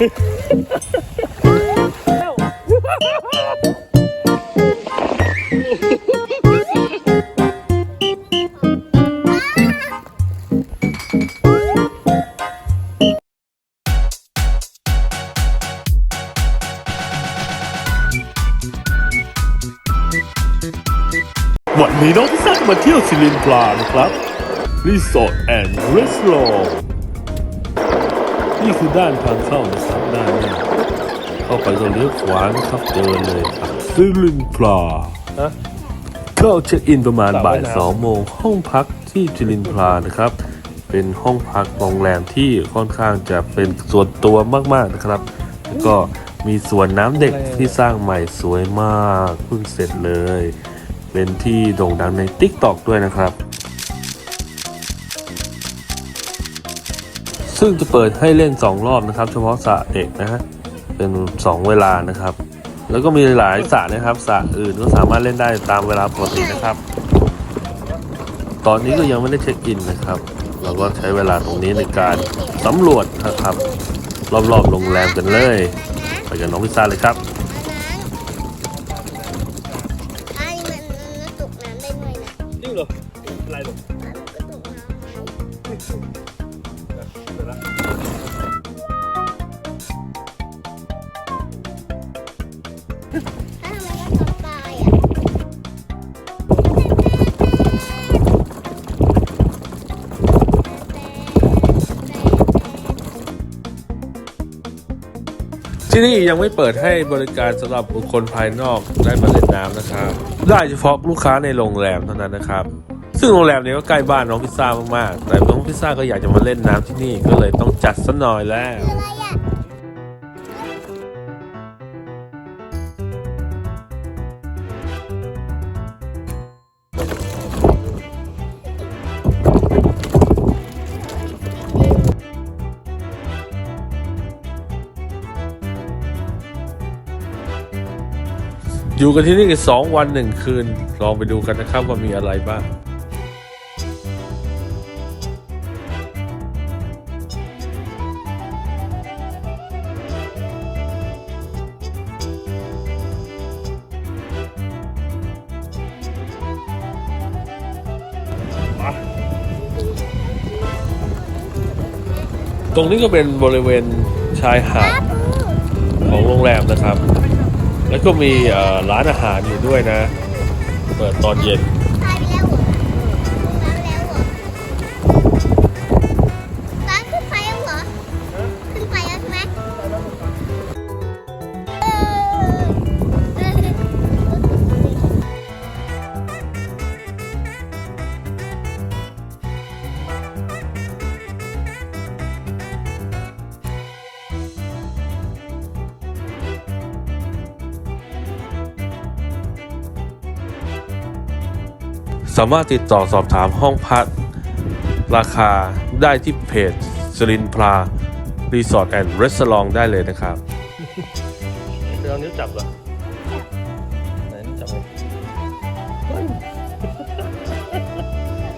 วันนี้น้องพิซซ่าจะมาเที่ยวซิลินทรานะครับรีสอร์ทแอนด์รีสอร์ท นี่คือด้านทางเข้านะครับด้านนี้เข้าไปก็เลี้ยวขวานะครับเดินเลยครับซิลินทราฮะ เข้าเช็คอินประมาณสระบ่ายว่ายน้ำสองโมงห้องพักที่จิลินทรานะครับ เป็นห้องพักโรงแรมที่ค่อนข้างจะเป็นส่วนตัวมากๆนะครับ แล้วก็มีสวนน้ำเด็กที่สร้างใหม่สวยมากเพิ่งเสร็จเลย เป็นที่โด่งดังใน t ิ k t o k ด้วยนะครับ ซึ่งจะเปิดให้เล่น 2 รอบนะครับ เฉพาะสระเด็กนะฮะเป็น 2 เวลานะครับ แล้วก็มีหลายสระนะครับสระอื่นก็สามารถเล่นได้ตามเวลาปกตินะครับ ตอนนี้ก็ยังไม่ได้เช็คอินนะครับ เราก็ใช้เวลาตรงนี้ในการสำรวจนะครับ รอบๆโรงแรมกันเลย ไปกับน้องพิซซ่าเลยครับ ที่นี่ยังไม่เปิดให้บริการสำหรับบุคคลภายนอกได้มาเล่นน้ำนะครับ ได้เฉพาะลูกค้าในโรงแรมเท่านั้นนะครับ ซึ่งโรงแรมนี้ก็ใกล้บ้านน้องพิซซ่ามากๆ แต่น้องพิซซ่าก็อยากจะมาเล่นน้ำที่นี่ก็เลยต้องจัดซะหน่อยแล้ว อยู่กันที่นี่สองวันหนึ่งคืน ลองไปดูกันนะครับว่ามีอะไรบ้างตรงนี้ก็เป็นบริเวณชายหาดของโรงแรมนะครับ แล้วก็มีร้านอาหารอยู่ด้วยนะ เปิดตอนเย็นามารถติดต่อสอบถามห้องพักราคาได้ที่เพจสลินพลารีสอร์ทแอนด์รีสอร์ทได้เลยนะครับไปเอานิ้วจับเหรอไหนนิ้วจับเลย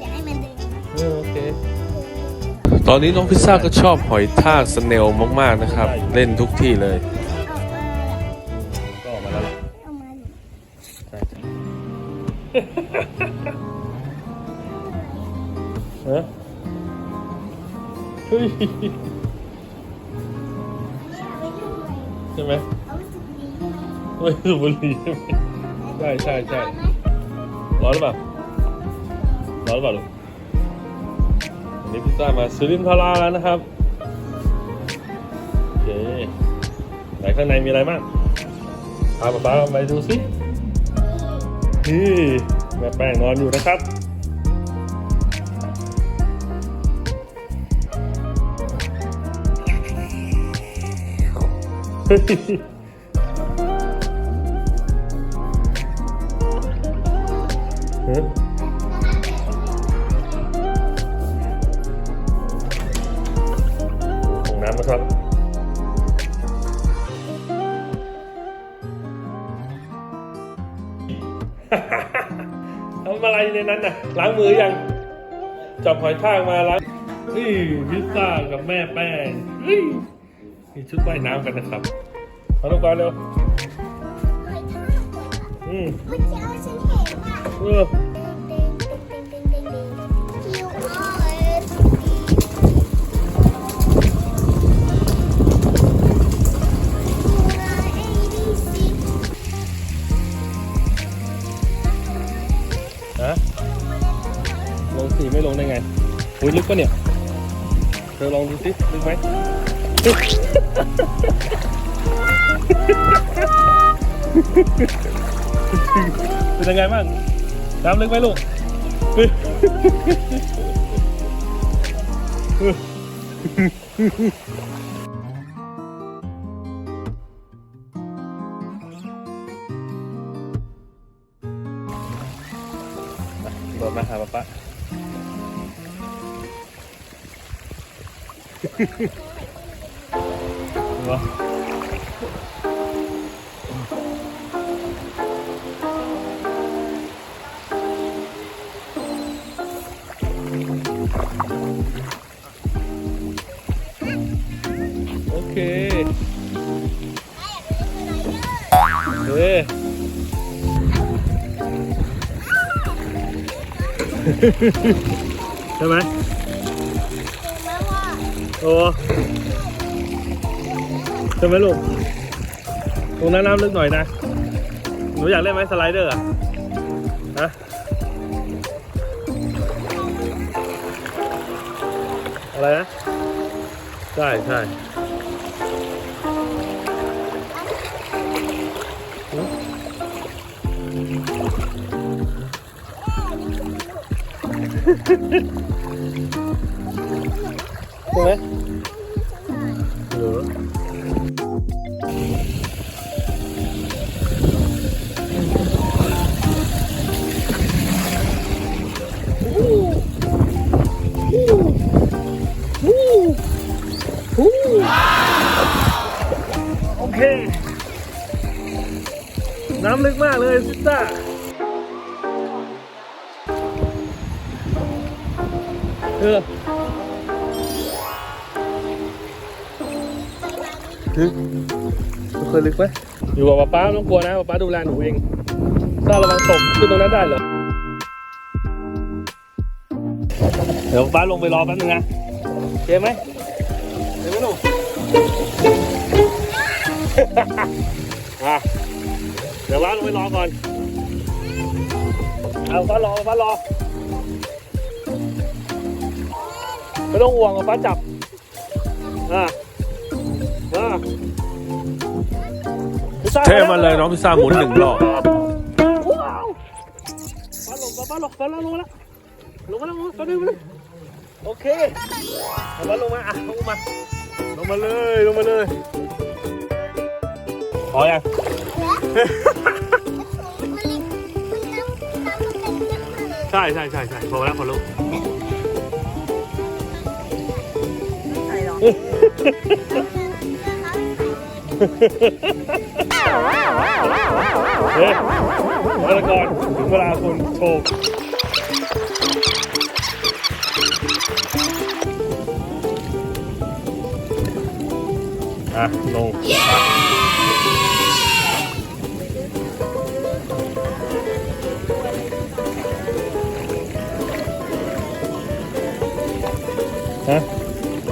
อย่าให้มันดึงเออโอเค ตอนนี้น้องพิซซ่าก็ชอบหอยทากสเนลมาก ๆ นะครับ เล่นทุกที่เลย เฮ้ยใช่ไหมเอาสุกดีไม่สูบบุหรี่ใช่ไหมใช่ใช่ใช่ร้อนหรือเปล่าร้อนหรือเปล่าลูกวันนี้พิซซ่ามาซื้อริมทาราแล้วนะครับโอเคไหนข้างในมีอะไรบ้างพาป๊าป๊าไปดูสินี่แม่แป้งนอนอยู่นะครับ เฮ้ยเฮ้ยห้องน้ำนะครับทำอะไรในนั้นน่ะ ล้างมือยังจับหอยทากมาล้างนี่พิซซ่ากับแม่แป้ง มีชุดว่ายน้ำกันนะครับมาลูกบอลเร็วอืมเมื่อกี้ฉันเห็นว่าเออ ฮะ ลงสีไม่ลงได้ไงอุ้ยลึกปะเนี่ย เธอลองดูสิลึกไหม เป็นยังไงบ้างน้ำลึกไหมลูกโดดมาหาป๊าป๊า เคเฮ้ใช่ไหมโอ้ใช่ไหมลูกตรงนั้นน้ำลึกหน่อยนะ หนูอยากเล่นไหมสไลเดอร์อะฮะอะไรนะ ใช่ใช่ ใช่ไหมเหรอโอเค น้ำลึกมากเลยซิสต้าเออลึกเคยลึกไหมอยู่กับป๊าป๊าไม่ต้องกลัวนะป๊าป๊าดูแลหนูเองซ่าระวังตกขึ้นตรงนั้นได้เหรอ เดี๋ยวป๊าลงไปรอแป๊บนึงนะโอเคไหมเดี๋ยวไหมลูอะ เดี๋ยวป๊าลงไปรอก่อน เอาป๊ารอป๊ารอไม่ต้องห่วงป๊าจับ อะอะพิซซ่เทมาเลยน้องพิซซ่าหมุนหนึ่งรอบว้าวป๊าลงป๊าลงป๊าลงลงมาแล้วลงมาแล้วลงมาป๊าดึงมาเลยโอเคเอาป๊าลงมาอะลงมาลงมาเลยลงมาเลยพอยัง มันเล็กมันน้ำน้ำมันเป็นเยอะมากเลยใช่ใช่ใช่ใช่พอแล้วพอแล้วใส่หรอเฮ้ยมาละก่อนถึงเวลาคุณโชว์อะลง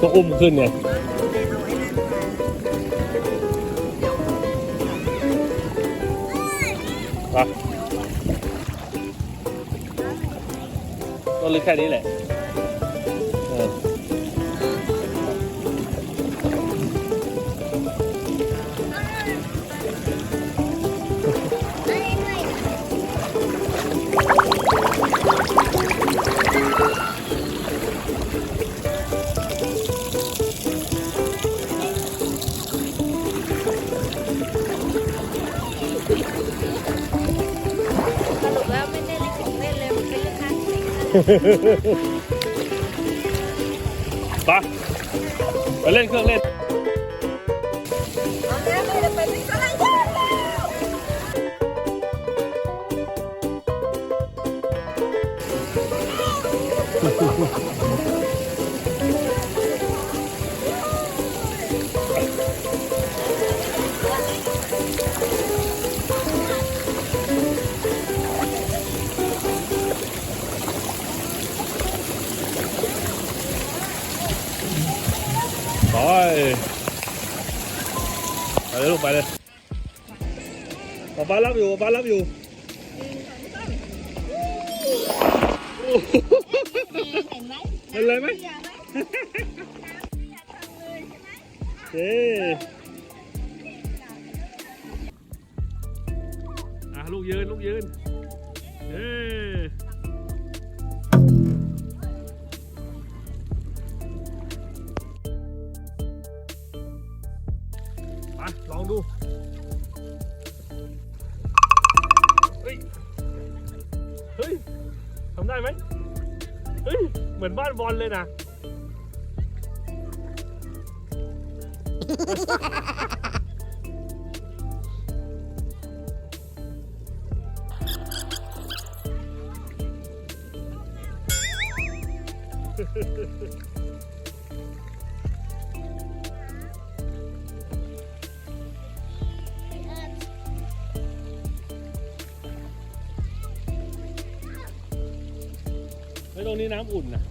ก็อุ้มขึ้นไงไปก็ลึกแค่นี้แหละ ไปไปเล่นเครื่องเล่น ไปไปเลยลูกไปเลยป๊าป๊ารับอยู่ป๊ารับอยู่เห็นไหมเป็นไรไหมเสียอะลูกยืนลูกยืนเย้ มาลองดู เฮ้ย เฮ้ยทำได้ไหมเฮ้ย เหมือนบ้านบอลเลยนะ แล้วตรงนี้น้ำอุ่นนะ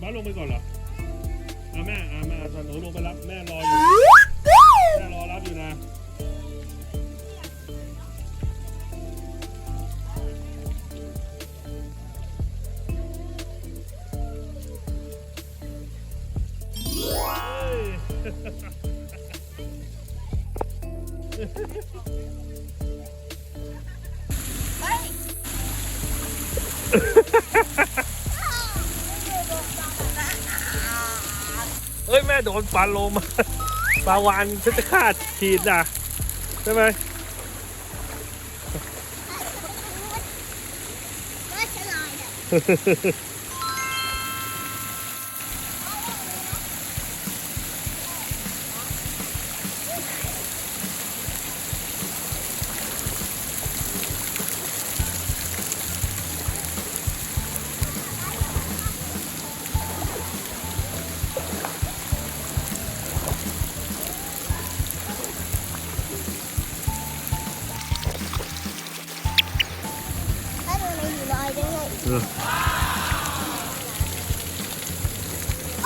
บ้านลงไปก่อนเหรออะแม่อะแม่อะหนูลงไปรับแม่รออยู่ แม่รอรับอยู่นะเฮ้ย เฮ้ย แม่โดนปลาโลมาปลาวานเพชรฆาตขีดอะ ใช่ไหมก็ฉลาดอะ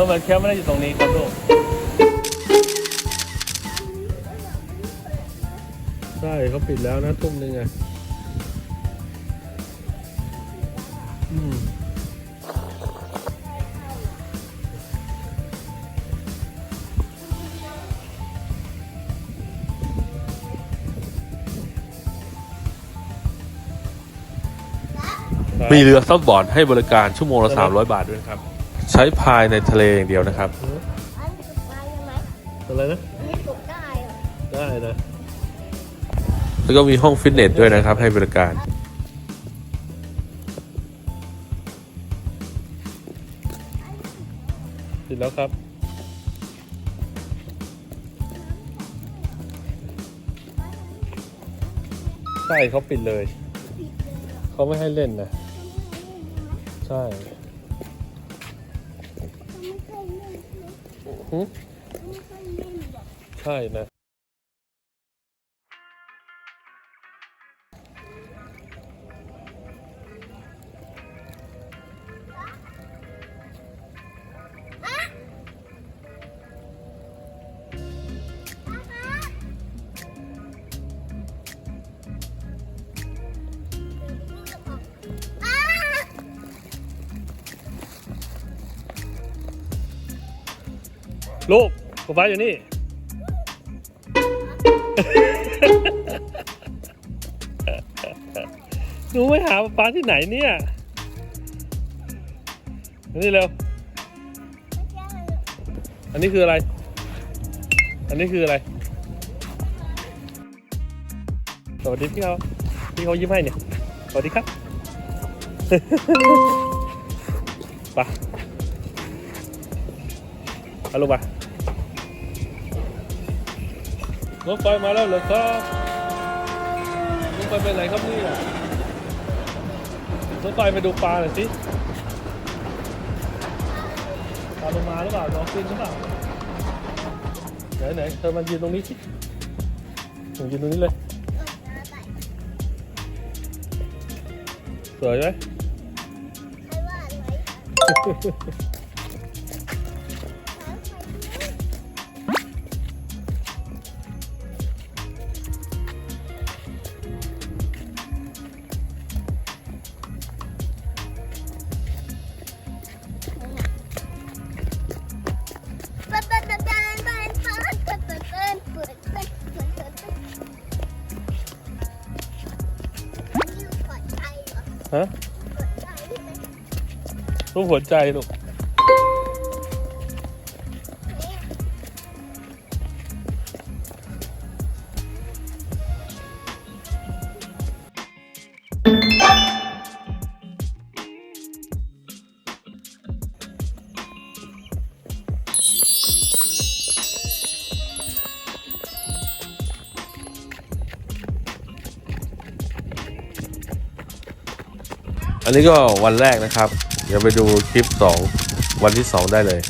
ออมันแค่ไม่ได้อยู่ตรงนี้ครับลูกใช่เขาปิดแล้วนะทุ่มหนึ่งอะอืมมีเรือซับบอร์ดให้บริการชั่วโมงละ300 บาทด้วยนะครับ ใช้พายในทะเลอย่างเดียวนะครับ อันนี้ตกปลายังไหมอะไรนะ อันนี้ตกได้เหรอได้นะ แล้วก็มีห้องฟิตเนสด้วยนะครับ ให้บริการปิดแล้วครับ ใช่เขาปิดเลย เขาไม่ให้เล่นนะ ใช่ ใช่นะ ลูกป๊าป๊าอยู่นี่ หนูไปหาป๊าป๊าที่ไหนเนี่ยนี่เร็ว อันนี้คืออะไร อันนี้คืออะไร สวัสดีพี่เขาพี่เขายิ้มให้เนี่ย สวัสดีครับไปเอาลงมา รถไฟมาแล้วเหรอครับรถไฟไปไหนครับเนี่ยรถไฟไปดูปลาหน่อยสิปลาลงมาหรือเปล่าลองขึ้นหรือเปล่าไหนไหนเธอมายืนตรงนี้สิหนูยืนตรงนี้เลย สวยไหม ใครว่าอะไรูปหัวใจลูกอันนี้ก็วันแรกนะครับ เดี๋ยวไปดูคลิป 2 วันที่ 2 ได้เลย